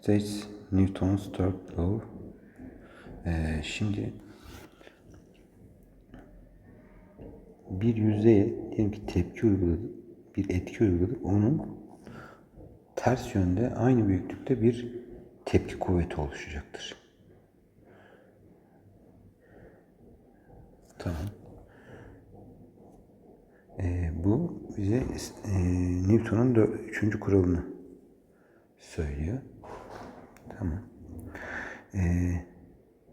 states Newton's third law. Ee, şimdi bir yüzeye diyelim ki tepki uyguladık, bir etki uyguladık. Onun ters yönde aynı büyüklükte bir tepki kuvveti oluşacaktır. Tamam. Ee, bu bize e, Newton'un üçüncü kuralını söylüyor. Tamam. Ee,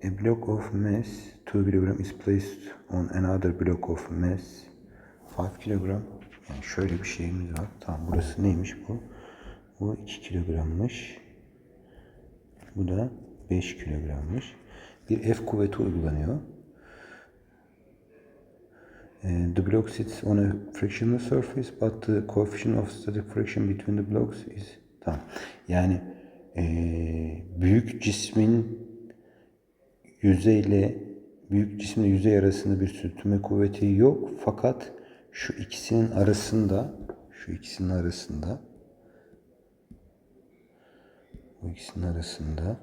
a block of mass 2 kilogram is placed on another block of mass 5 kilogram. Yani şöyle bir şeyimiz var. Tamam burası neymiş bu? Bu 2 kilogrammış. Bu da 5 kilogrammış. Bir F kuvveti uygulanıyor. Uh, the block sits on a frictional surface, but the coefficient of static friction between the blocks is tamam. Yani eee, büyük cismin yüzeyle büyük cisimle yüzey arasında bir sürtünme kuvveti yok. Fakat şu ikisinin arasında şu ikisinin arasında bu ikisinin arasında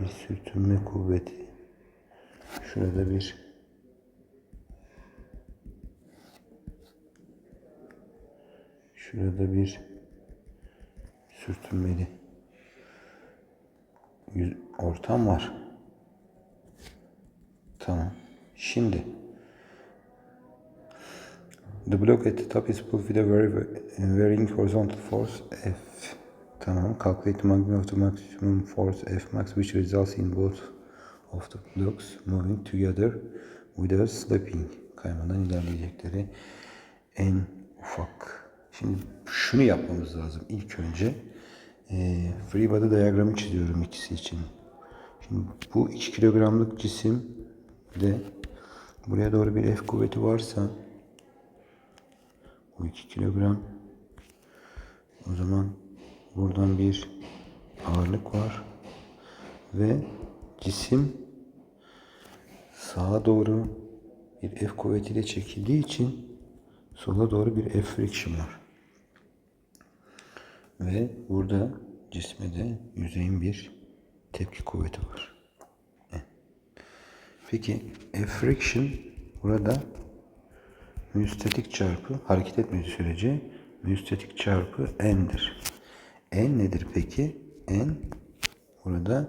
bir sürtünme kuvveti. Şurada bir şurada bir sürtünmeli ortam var. Tamam. Şimdi The block at the top is pulled with a very varying horizontal force F. Tamam. Calculate the magnitude of the maximum force F max which results in both of the blocks moving together without slipping. Kaymadan ilerleyecekleri en ufak. Şimdi şunu yapmamız lazım. İlk önce eee free body diyagramı çiziyorum ikisi için. Şimdi bu 2 kilogramlık cisim de buraya doğru bir F kuvveti varsa bu 2 kilogram. O zaman buradan bir ağırlık var. Ve cisim sağa doğru bir F kuvvetiyle çekildiği için sola doğru bir F friction var. Ve burada cisme de yüzeyin bir tepki kuvveti var. Peki F friction burada müstatik çarpı hareket etmediği sürece müstatik çarpı n'dir. N nedir peki? N burada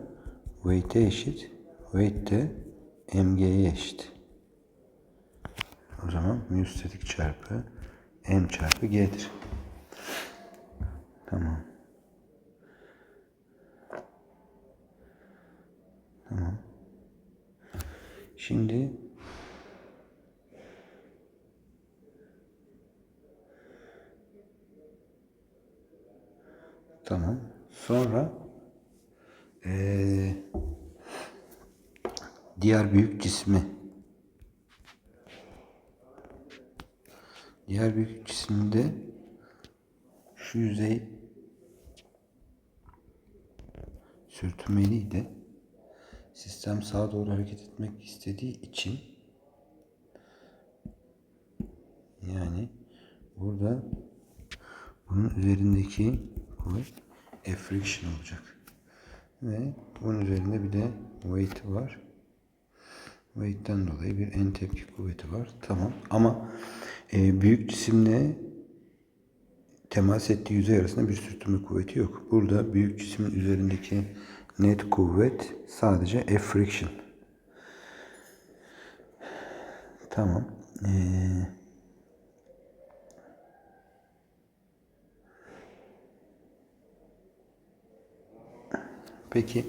weight'e eşit. Weight de mg'ye eşit. O zaman müstatik çarpı m çarpı g'dir. Tamam. Tamam. Şimdi Tamam. Sonra eee, diğer büyük cismi diğer büyük cisimde şu yüzey sürtünmeliydi. Sistem sağa doğru hareket etmek istediği için yani burada bunun üzerindeki kuvvet friction olacak. Ve bunun üzerinde bir de weight var. Weight'ten dolayı bir en tepki kuvveti var. Tamam. Ama e, büyük cisimle temas ettiği yüzey arasında bir sürtünme kuvveti yok. Burada büyük cismin üzerindeki net kuvvet sadece F friction. Tamam. Ee, Peki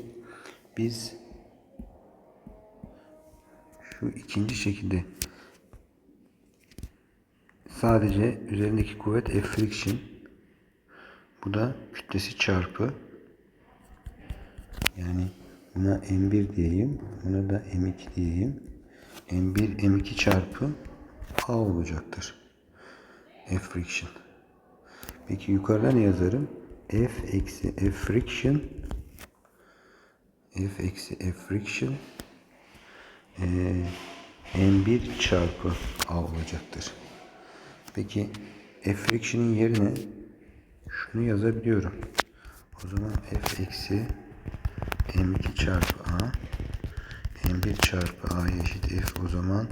biz şu ikinci şekilde sadece üzerindeki kuvvet F friction bu da kütlesi çarpı. Yani buna M1 diyeyim buna da M2 diyeyim. M1 M2 çarpı A olacaktır. F friction. Peki yukarıda ne yazarım. F eksi F friction. F eksi F friction eee, M1 çarpı A olacaktır. Peki F friction'ın yerine şunu yazabiliyorum. O zaman F eksi M2 çarpı A M1 çarpı A eşit F o zaman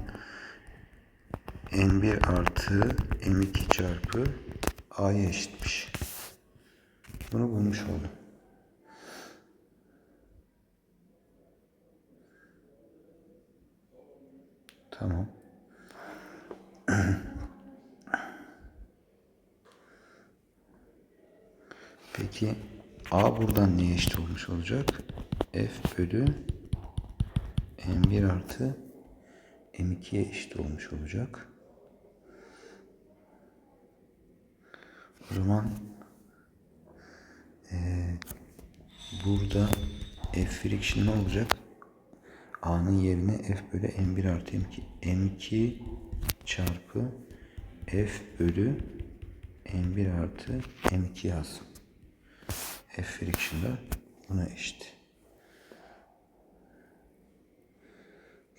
M1 artı M2 çarpı A'ya eşitmiş. Bunu bulmuş oldum. Tamam. Peki A buradan neye eşit olmuş olacak? F bölü M1 artı M2'ye eşit olmuş olacak. O zaman eee, burada F friction ne olacak? A'nın yerine F bölü M1 artı M2. M2 çarpı F bölü M1 artı M2 yazsın. F friction da buna eşit.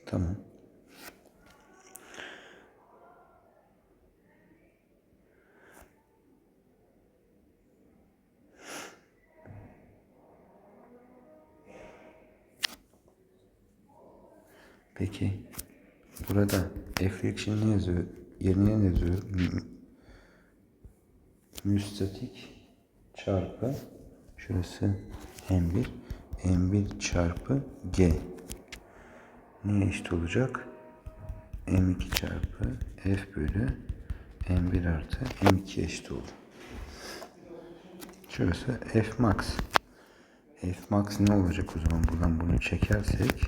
Tamam. Peki burada F friction ne yazıyor? Yerine ne yazıyor? Müstatik çarpı şurası M1 M1 çarpı G neye eşit olacak? M2 çarpı F bölü M1 artı M2 eşit oldu. Şurası F max. F max ne olacak o zaman buradan bunu çekersek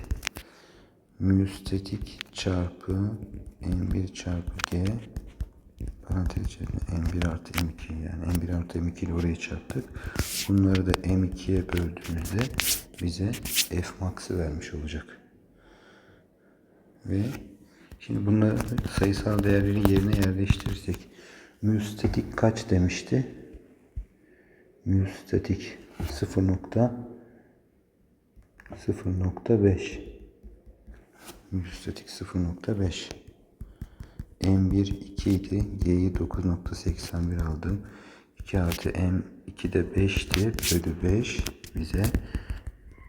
mu statik çarpı M1 çarpı G parantez içerisinde M1 artı M2 yani M1 artı M2 ile orayı çarptık. Bunları da M2'ye böldüğümüzde bize F max'ı vermiş olacak. Ve şimdi bunları sayısal değerlerin yerine yerleştirirsek mu statik kaç demişti? Mu statik 0 nokta 0.5 Mu statik 0.5 M1 2 idi. G'yi 9.81 aldım. 2 artı M2 de 5'ti. Bölü 5 bize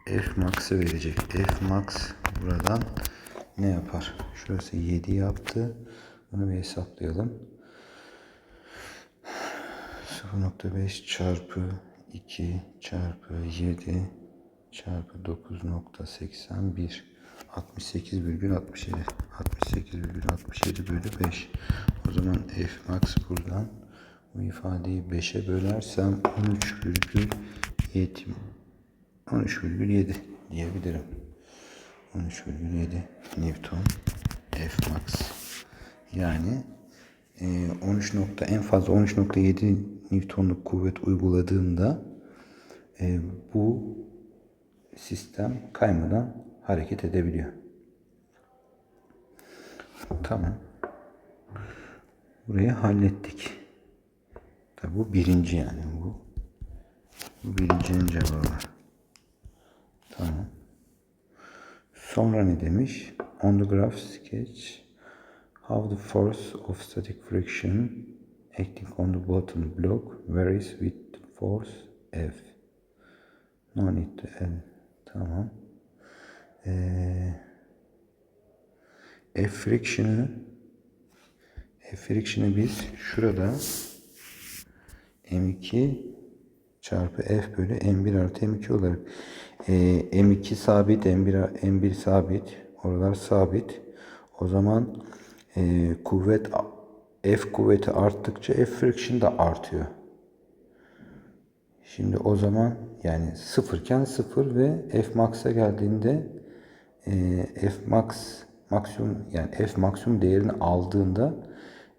F max'ı verecek. F max buradan ne yapar? Şurası 7 yaptı. Bunu bir hesaplayalım. 0.5 çarpı 2 çarpı 7 çarpı 9.81 68,67 68,67 bölü 5 o zaman f max buradan bu ifadeyi 5'e bölersem 13,7 13,7 diyebilirim. 13,7 Newton F max. Yani e, 13 nokta en fazla 13.7 Newton'luk kuvvet uyguladığımda e, bu sistem kaymadan hareket edebiliyor. Tamam. Burayı hallettik. Tabi bu birinci yani bu. Bu birincinin cevabı. Tamam. Sonra ne demiş? On the graph sketch how the force of static friction acting on the bottom block varies with force F. No need to add. Tamam. Ee, F friction'ı F friction'ı biz şurada M2 çarpı F bölü M1 artı M2 olarak e, M2 sabit M1 M1 sabit oralar sabit o zaman e, kuvvet F kuvveti arttıkça F friction da artıyor. Şimdi o zaman yani sıfırken sıfır ve F max'a geldiğinde e, F max maksimum yani F maksimum değerini aldığında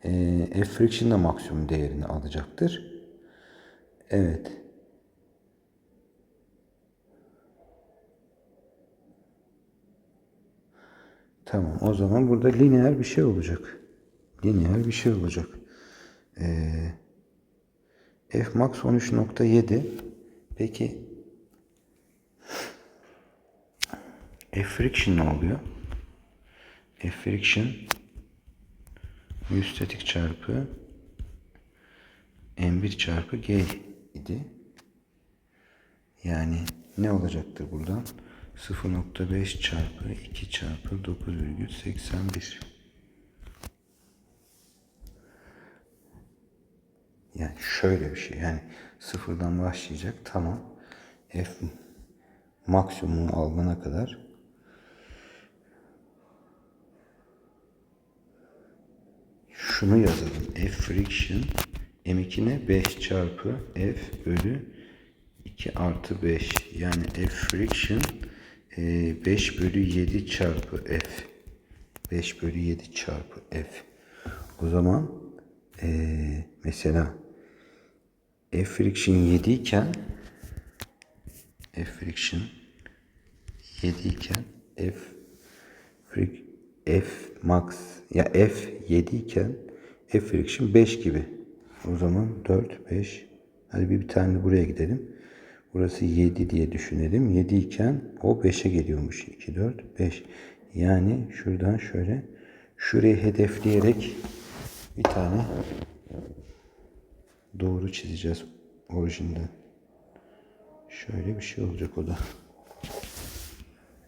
e, F friction da maksimum değerini alacaktır. Evet. Tamam. O zaman burada lineer bir şey olacak. Lineer bir şey olacak. Ee, F max 13.7. Peki F friction ne oluyor? F friction mu statik çarpı M1 çarpı G idi. Yani ne olacaktır buradan? 0.5 çarpı 2 çarpı 9,81. Yani şöyle bir şey. Yani sıfırdan başlayacak. Tamam. F maksimum alana kadar şunu yazalım. F friction M2 ne? 5 çarpı F bölü 2 artı 5. Yani F friction e, 5 bölü 7 çarpı F. 5 bölü 7 çarpı F. O zaman e, mesela F friction 7 iken F friction 7 iken F frik F max ya F 7 iken F friction 5 gibi. O zaman 4 5 hadi bir, bir tane buraya gidelim. Burası 7 diye düşünelim. 7 iken o 5'e geliyormuş. 2 4 5. Yani şuradan şöyle şurayı hedefleyerek bir tane doğru çizeceğiz orijinden. Şöyle bir şey olacak o da.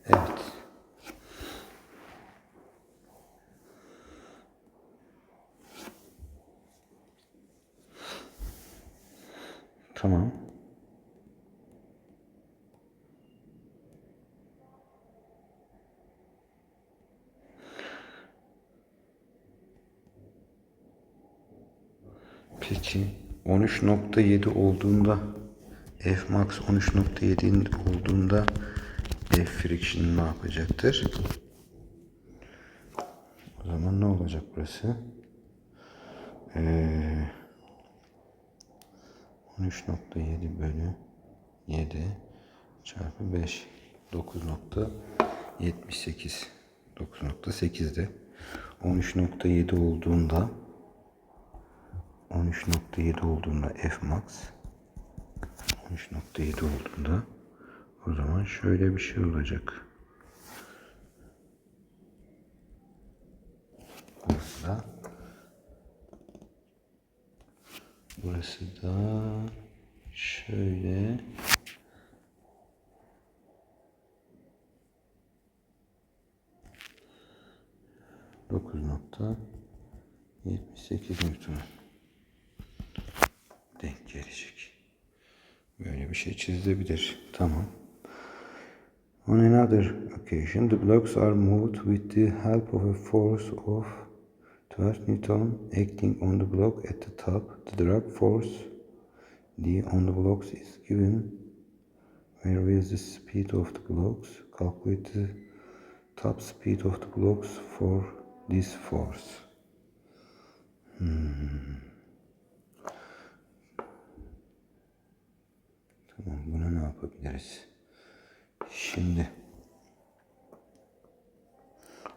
Evet. Tamam. Peki 13.7 olduğunda F max 13.7 olduğunda F friction ne yapacaktır? O zaman ne olacak burası? Ee, 13.7 bölü 7 çarpı 5 9.78 9.8'de 13.7 olduğunda 13.7 olduğunda F max 13.7 olduğunda o zaman şöyle bir şey olacak. Burası da burası da şöyle dokuz nokta yetmiş sekiz Newton denk gelecek. Böyle bir şey çizilebilir. Tamam. On another occasion, the blocks are moved with the help of a force of 12 Newton acting on the block at the top. The drag force D on the blocks is given. Where is the speed of the blocks? Calculate the top speed of the blocks for this force. Tamam buna ne yapabiliriz? Şimdi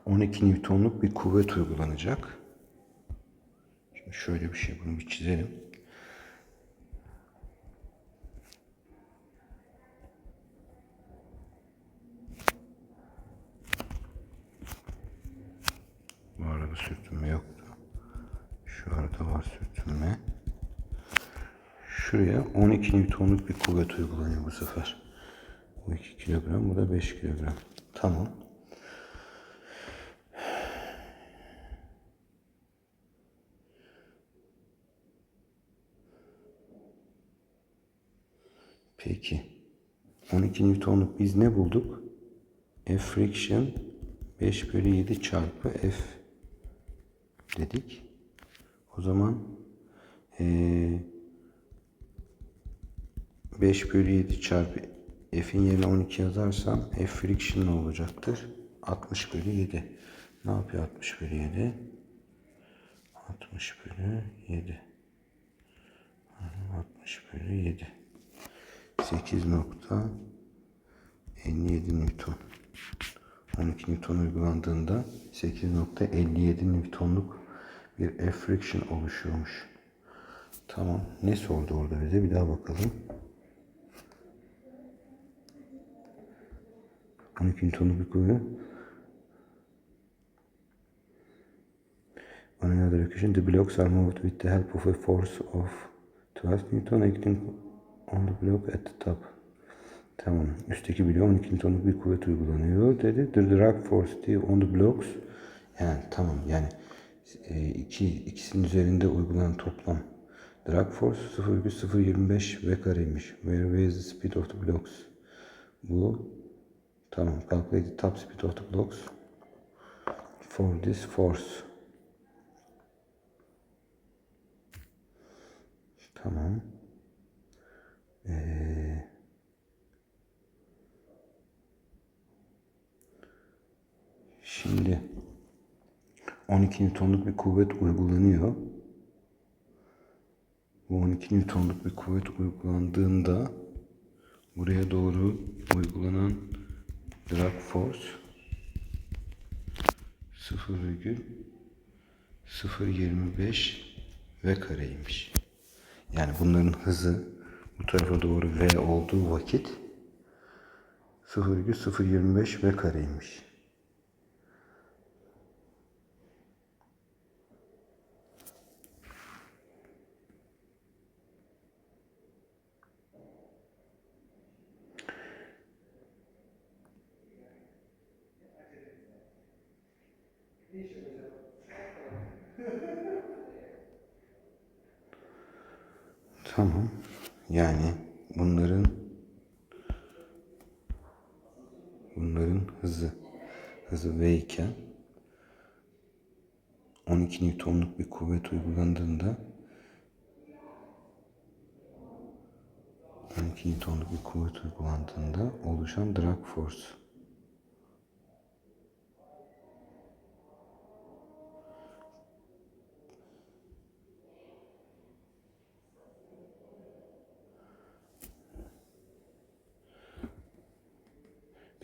12 Newton'luk bir kuvvet uygulanacak. Şöyle bir şey bunu bir çizelim. Bu arada sürtünme yoktu. Şu arada var sürtünme. Şuraya 12 Newton'luk bir kuvvet uygulanıyor bu sefer. Bu 2 kilogram, bu da 5 kilogram. Tamam. Peki. 12 Newton'luk biz ne bulduk? F friction 5 bölü 7 çarpı F dedik. O zaman eee 5 bölü 7 çarpı F'in yerine 12 yazarsam F friction ne olacaktır? 60 bölü 7. Ne yapıyor 60 bölü 7? 60 bölü 7. 60 bölü 7. 8.57 Newton. 12 Newton uygulandığında 8.57 Newton'luk bir F friction oluşuyormuş. Tamam. Ne sordu orada bize? Bir daha bakalım. 12 Newton'luk bir kuvvet. On another occasion, the blocks are moved with the help of a force of 12 Newton acting on the block at the top. Tamam. Üstteki bloğa 12 Newton'luk bir kuvvet uygulanıyor dedi. The drag force on the blocks. Yani tamam yani e, iki, ikisinin üzerinde uygulanan toplam drag force 0,025 v kareymiş. Where is the speed of the blocks? Bu tamam. Calculate top speed of the blocks for this force. Tamam. Ee, şimdi 12 Newton'luk bir kuvvet uygulanıyor. Bu 12 Newton'luk bir kuvvet uygulandığında buraya doğru uygulanan drag force 0,025 v kareymiş. Yani bunların hızı bu tarafa doğru v olduğu vakit 0,025 v kareymiş. Tamam. Yani bunların bunların hızı. Hızı v iken 12 Newton'luk bir kuvvet uygulandığında 12 Newton'luk bir kuvvet uygulandığında oluşan drag force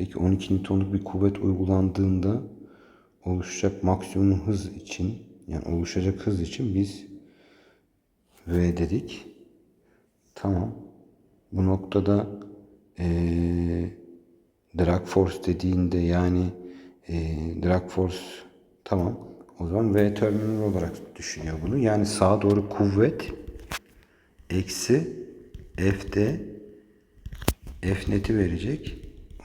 Peki 12 Newton'luk bir kuvvet uygulandığında oluşacak maksimum hız için yani oluşacak hız için biz V dedik. Tamam. Bu noktada eee drag force dediğinde yani eee drag force tamam. O zaman V terminal olarak düşünüyor bunu. Yani sağa doğru kuvvet eksi F'de F neti verecek.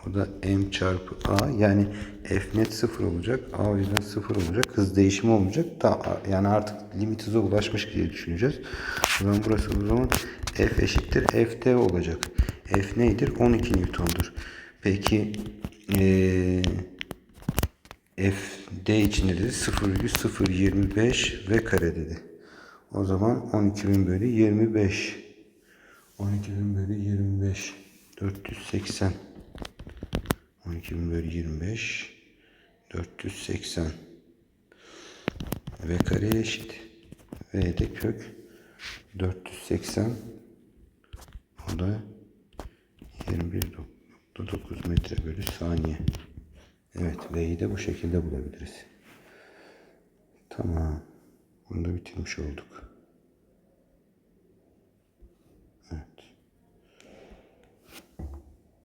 O da m çarpı a yani f net sıfır olacak. a o yüzden sıfır olacak. Hız değişimi olmayacak. Da, yani artık limit hıza ulaşmış diye düşüneceğiz. O zaman burası o zaman f eşittir ft olacak. f neydir? 12 Newton'dur. Peki ee, f d için dedi? 0,025 v kare dedi. O zaman 12.000 bölü 25. 12.000 bölü 25. 480. 12.000 bölü 25 480 v kare eşit. V de kök 480 o da 21.9 metre bölü saniye. Evet v'yi de bu şekilde bulabiliriz. Tamam. Bunu da bitirmiş olduk